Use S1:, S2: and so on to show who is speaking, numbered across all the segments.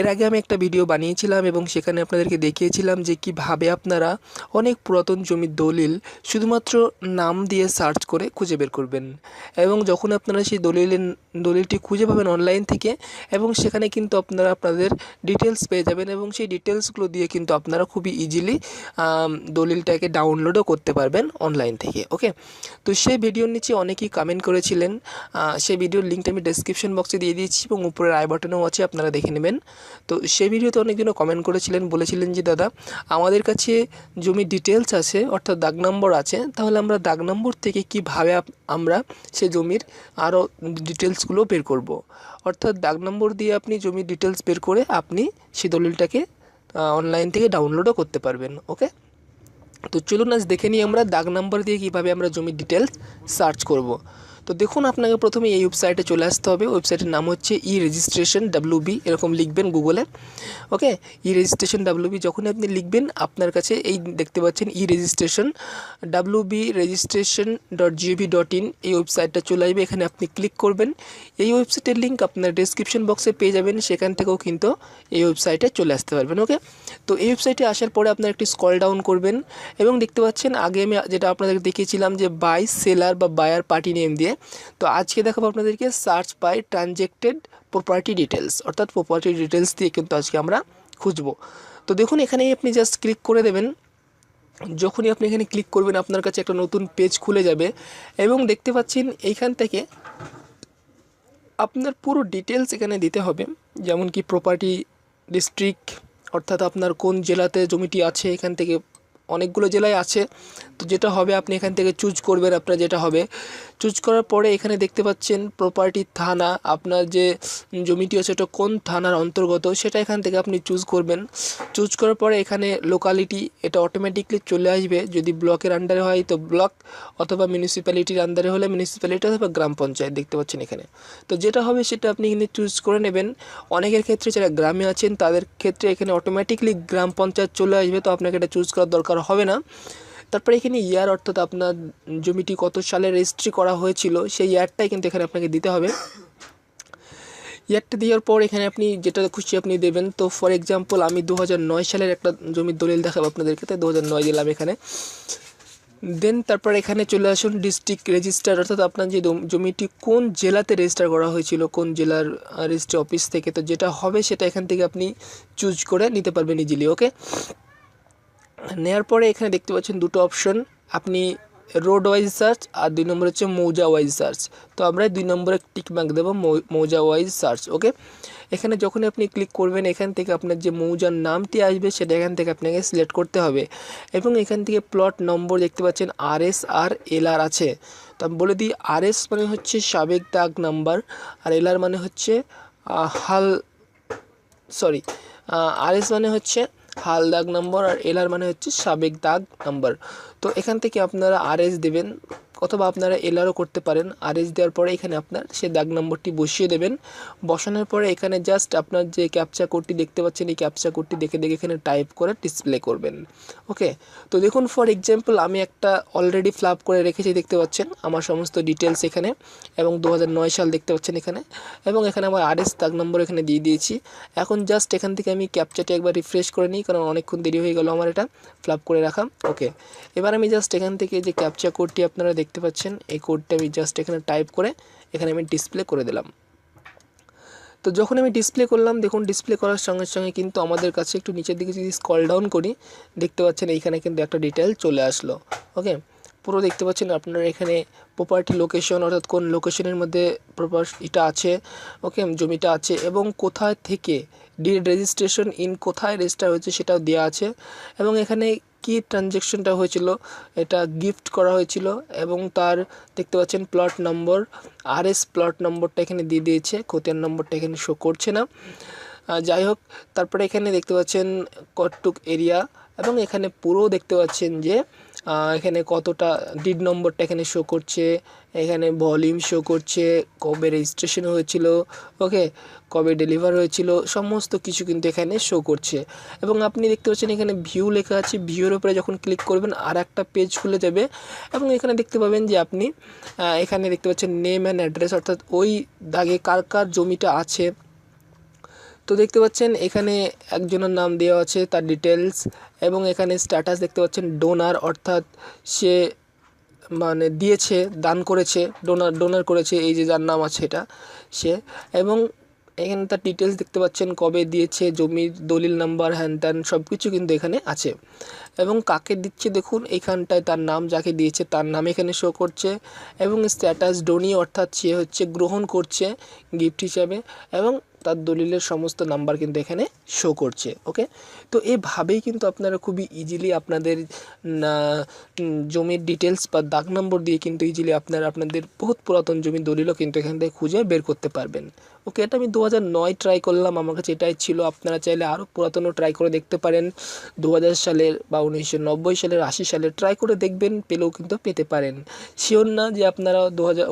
S1: এর আগে আমি একটা ভিডিও বানিয়েছিলাম এবং সেখানে আপনাদেরকে দেখিয়েছিলাম যে কীভাবে আপনারা অনেক পুরাতন জমির দলিল শুধুমাত্র নাম দিয়ে সার্চ করে খুঁজে বের করবেন। এবং যখন আপনারা সেই দলিলের, দলিলটি খুঁজে পাবেন অনলাইন থেকে, এবং সেখানে কিন্তু আপনারা আপনাদের ডিটেলস পেয়ে যাবেন এবং সেই ডিটেলসগুলো দিয়ে কিন্তু আপনারা খুবই ইজিলি দলিলটাকে ডাউনলোডও করতে পারবেন অনলাইন থেকে ওকে তো সেই ভিডিওর নিচে অনেকেই কমেন্ট করেছিলেন সেই ভিডিওর লিঙ্কটা আমি ডেসক্রিপশন বক্সে দিয়ে দিয়েছি এবং উপরের আই বাটনেও আছে, আপনারা দেখে নেবেন। তো সেই ভিডিওতে অনেকজনও কমেন্ট করেছিলেন, বলেছিলেন যে, দাদা, আমাদের কাছে জমির ডিটেলস আছে, অর্থাৎ দাগ নম্বর আছে, তাহলে আমরা দাগ নম্বর থেকে কীভাবে আমরা সে জমির আরও ডিটেলসগুলো বের করব। অর্থাৎ দাগ নম্বর দিয়ে আপনি জমির ডিটেলস বের করে আপনি সেই দলিলটাকে অনলাইন থেকে ডাউনলোডও করতে পারবেন ওকে তো চলুন আজ দেখে নিই আমরা দাগ নাম্বার দিয়ে কীভাবে আমরা জমির ডিটেলস সার্চ করব তো দেখুন, আপনাকে প্রথমে এই ওয়েবসাইটে চলে আসতে হবে। ওয়েবসাইটের নাম হচ্ছে ই রেজিস্ট্রেশন ডাব্লিউ বি এরকম লিখবেন গুগলে okay E registration W B যখনই আপনি লিখবেন, আপনার কাছে এই দেখতে পাচ্ছেন E registration W B registration dot gov dot in এই ওয়েবসাইটটা চলে আসবে। এখানে আপনি ক্লিক করবেন। এই ওয়েবসাইটের লিঙ্ক আপনার ডেসক্রিপশন বক্সে পেয়ে যাবেন। সেখান থেকেও কিন্তু এই ওয়েবসাইটে চলে আসতে পারবেন। ওকে তো এই ওয়েবসাইটে আসার পরে আপনার একটি স্কল ডাউন করবেন এবং দেখতে পাচ্ছেন, আগে আমি যেটা আপনাদের দেখিয়েছিলাম যে বাই সেলার বা বায়ার পার্টি নেম দিয়ে তো আজকে দেখাবো আপনাদেরকে search by transacted property details অর্থাৎ প্রপার্টি ডিটেলস দিয়ে কিন্তু আজকে আমরা খুঁজবো। তো দেখুন, এখানেই আপনি জাস্ট ক্লিক করে দেবেন। যখনই আপনি এখানে ক্লিক করবেন, আপনার কাছে একটা নতুন পেজ খুলে যাবে এবং দেখতে পাচ্ছেন এইখান থেকে আপনার পুরো ডিটেলস এখানে দিতে হবে। যেমন কি প্রপার্টি ডিস্ট্রিক্ট অর্থাৎ আপনার কোন জেলাতে জমিটি আছে, এখান থেকে অনেকগুলো জেলায় আছে। তো যেটা হবে, আপনি এখান থেকে চুজ করবেন আপনার যেটা হবে। চুজ করার পরে এখানে দেখতে পাচ্ছেন প্রপার্টি থানা। আপনার যে জমিটি আছে, ওটা কোন থানার অন্তর্গত? সেটা এখান থেকে আপনি চুজ করবেন। চুজ করার পরে এখানে লোকালিটি এটা অটোমেটিকলি চলে আসবে। যদি ব্লকের আন্ডারে হয় তো ব্লক অথবা মিউনিসিপ্যালিটির আন্ডারে হলে মিউনিসিপ্যালিটি অথবা গ্রাম পঞ্চায়েত দেখতে পাচ্ছেন এখানে। তো যেটা হবে সেটা আপনি এখানে চুজ করে নেবেন। অনেকের ক্ষেত্রে যারা গ্রামে আছেন, তাদের ক্ষেত্রে এখানে অটোমেটিকলি গ্রাম পঞ্চায়েত চলে আসবে। তো আপনাকে এটা চুজ করার দরকার হবে না। তারপরে এখানে ইয়ার অর্থাৎ আপনার জমিটি কত সালে রেজিস্ট্রি করা হয়েছিল, সেই ইয়ারটাই কিন্তু এখানে আপনাকে দিতে হবে। ইয়ারটা দেওয়ার পর এখানে আপনি যেটা খুশি আপনি দেবেন। তো ফর এক্সাম্পল আমি দু সালের একটা জমির দলিল দেখাবো আপনাদেরকে, তাই দু নয় দিলাম এখানে। দেন তারপর এখানে চলে আসুন ডিস্ট্রিক্ট রেজিস্টার অর্থাৎ আপনার যে জমিটি কোন জেলাতে রেজিস্টার করা হয়েছিল, কোন জেলার রেজিস্ট্রি অফিস থেকে। তো যেটা হবে সেটা এখান থেকে আপনি চুজ করে নিতে পারবেন ইজিলি ওকে নেওয়ার পরে এখানে দেখতে পাচ্ছেন দুটো অপশন আপনি রোড ওয়াইজ সার্চ আর দুই নম্বর হচ্ছে মৌজা ওয়াইজ সার্চ তো আমরা দুই নম্বরে টিক মার্ক দেবো মৌজা ওয়াইজ সার্চ ওকে এখানে যখনই আপনি ক্লিক করবেন, এখান থেকে আপনার যে মৌজার নামটি আসবে, সেটা এখান থেকে আপনাকে সিলেক্ট করতে হবে। এবং এখান থেকে প্লট নম্বর দেখতে পাচ্ছেন আর এস আর এল আর আছে। তো আমি বলে দিই আর এস মানে হচ্ছে সাবেক দাগ নাম্বার, আর এল আর মানে হচ্ছে হাল সরি আর এস মানে হচ্ছে হাল দাগ নম্বর আর এলার মানে হচ্ছে সাবেক দাগ নাম্বার তো এখান থেকে আপনারা আর এস দেবেন। অথবা আপনারা এলআরও করতে পারেন। আর এস দেওয়ার পরে এখানে আপনার সে দাগ নম্বরটি বসিয়ে দেবেন। বসানোর পরে এখানে জাস্ট আপনার যে ক্যাপচা কোডটি দেখতে পাচ্ছেন, এই ক্যাপচা কোডটি দেখে দেখে এখানে টাইপ করে ডিসপ্লে করবেন। ওকে তো দেখুন ফর এক্সাম্পল আমি একটা অলরেডি ফ্লাপ করে রেখেছি দেখতে পাচ্ছেন। আমার সমস্ত ডিটেলস এখানে এবং দু হাজার নয় সাল দেখতে পাচ্ছেন এখানে। এবং এখানে আমার আরএস দাগ নম্বর এখানে দিয়ে দিয়েছি। এখন জাস্ট এখান থেকে আমি ক্যাপচাটি একবার রিফ্রেশ করে নিই, কারণ অনেকক্ষণ দেরি হয়ে গেল আমার এটা ফ্লাপ করে রাখা। ওকে এবার আমি জাস্ট এখান থেকে যে ক্যাপচা কোডটি আপনারা দেখতে পাচ্ছেন, এই কোডটা আমি জাস্ট এখানে টাইপ করে, এখানে আমি ডিসপ্লে করে দিলাম। তো যখন আমি ডিসপ্লে করলাম, দেখুন ডিসপ্লে করার সঙ্গে সঙ্গে কিন্তু আমাদের কাছে একটু নিচের দিকে যদি স্কল ডাউন করি, দেখতে পাচ্ছেন এইখানে কিন্তু একটা ডিটেল চলে আসলো ওকে পুরো দেখতে পাচ্ছেন আপনার এখানে প্রপার্টি লোকেশন অর্থাৎ কোন লোকেশনের মধ্যে প্রপার এটা আছে ওকে জমিটা আছে এবং কোথায় থেকে ডিড রেজিস্ট্রেশন ইন কোথায় রেজিস্টার হয়েছে সেটাও দেওয়া আছে এবং এখানে কি ট্রানজ্যাকশনটা হয়েছিল, এটা গিফট করা হয়েছিল এবং তার দেখতে পাচ্ছেন plot number R S plot নম্বরটা এখানে দিয়ে দিয়েছে, খতিয়ান নম্বরটা এখানে শো করছে না। যাই হোক, তারপরে এখানে দেখতে পাচ্ছেন কটটুক এরিয়া এবং এখানে পুরো দেখতে পাচ্ছেন যে এখানে কতটা ডিড নম্বরটা এখানে শো করছে, এখানে ভলিউম শো করছে, কবে রেজিস্ট্রেশন হয়েছিল ওকে কবে ডেলিভার হয়েছিল, সমস্ত কিছু কিন্তু এখানে শো করছে। এবং আপনি দেখতে পাচ্ছেন এখানে ভিউ লেখা আছে ভিউর উপরে যখন ক্লিক করবেন আর একটা পেজ খুলে যাবে। এবং এখানে দেখতে পাবেন যে আপনি এখানে দেখতে পাচ্ছেন নেম অ্যান্ড অ্যাড্রেস অর্থাৎ ওই দাগে কার কার জমিটা আছে তো দেখতে পাচ্ছেন, এখানে একজনের নাম দেওয়া আছে তার ডিটেলস এবং এখানে স্ট্যাটাস দেখতে পাচ্ছেন ডোনার অর্থাৎ সে মানে দিয়েছে, দান করেছে ডোনার ডোনার করেছে, এই যে যার নাম আছে এটা, সে। এবং এখানে তার ডিটেলস দেখতে পাচ্ছেন কবে দিয়েছে, জমির দলিল নাম্বার হ্যান ত্যান সব কিছু কিন্তু এখানে আছে। এবং কাকে দিচ্ছে দেখুন, এখানটায় তার নাম, যাকে দিয়েছে তার নাম এখানে শো করছে। এবং স্ট্যাটাস ডোনি অর্থাৎ সে হচ্ছে গ্রহণ করছে গিফট হিসাবে। এবং তার দলিলের সমস্ত নাম্বার কিন্তু এখানে শো করছে ওকে তো এভাবেই কিন্তু আপনারা খুবই ইজিলি আপনাদের জমির ডিটেলস বা দাগ নম্বর দিয়ে কিন্তু ইজিলি আপনারা আপনাদের বহুত পুরাতন জমির দলিলও কিন্তু এখান থেকে খুঁজে বের করতে পারবেন। ওকে, এটা আমি দু নয় ট্রাই করলাম। আমার কাছে এটাই ছিল। আপনারা চাইলে আরও পুরাতনও ট্রাই করে দেখতে পারেন। দু হাজার সালের বা উনিশশো নব্বই সালের, আশি সালের ট্রাই করে দেখবেন, পেলেও কিন্তু পেতে পারেন। শিওর না যে আপনারা দু হাজার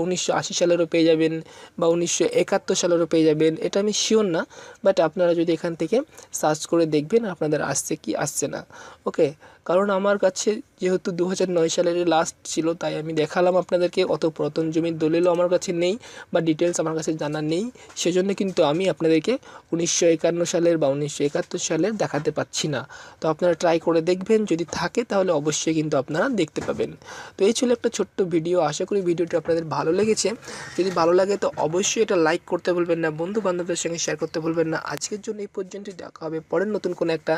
S1: সালেরও পেয়ে যাবেন বা উনিশশো একাত্তর সালেরও পেয়ে যাবেন, এটা আমি শিওর না। বাট আপনারা যদি এখান থেকে সার্চ করে দেখবেন, আপনাদের আসছে কি আসছে না। ওকে কারণ আমার কাছে যেহেতু দু হাজার নয় সালের লাস্ট ছিল, তাই আমি দেখালাম আপনাদেরকে। অত পুরাতন জমির দলিলও আমার কাছে নেই বা ডিটেলস আমার কাছে জানা নেই। সেজন্য কিন্তু আমি আপনাদেরকে উনিশশো একান্ন সালের বা উনিশশো একাত্তর সালের দেখাতে পাচ্ছি না। তো আপনারা ট্রাই করে দেখবেন। যদি থাকে তাহলে অবশ্যই কিন্তু আপনারা দেখতে পাবেন। তো এই ছিল একটা ছোট্ট ভিডিও আশা করি ভিডিওটি আপনাদের ভালো লেগেছে। যদি ভালো লাগে তো অবশ্যই এটা লাইক করতে ভুলবেন না বন্ধু বান্ধবদের সঙ্গে শেয়ার করতে ভুলবেন না। আজকের জন্য এই পর্যন্ত দেখা হবে পরের নতুন কোনো একটা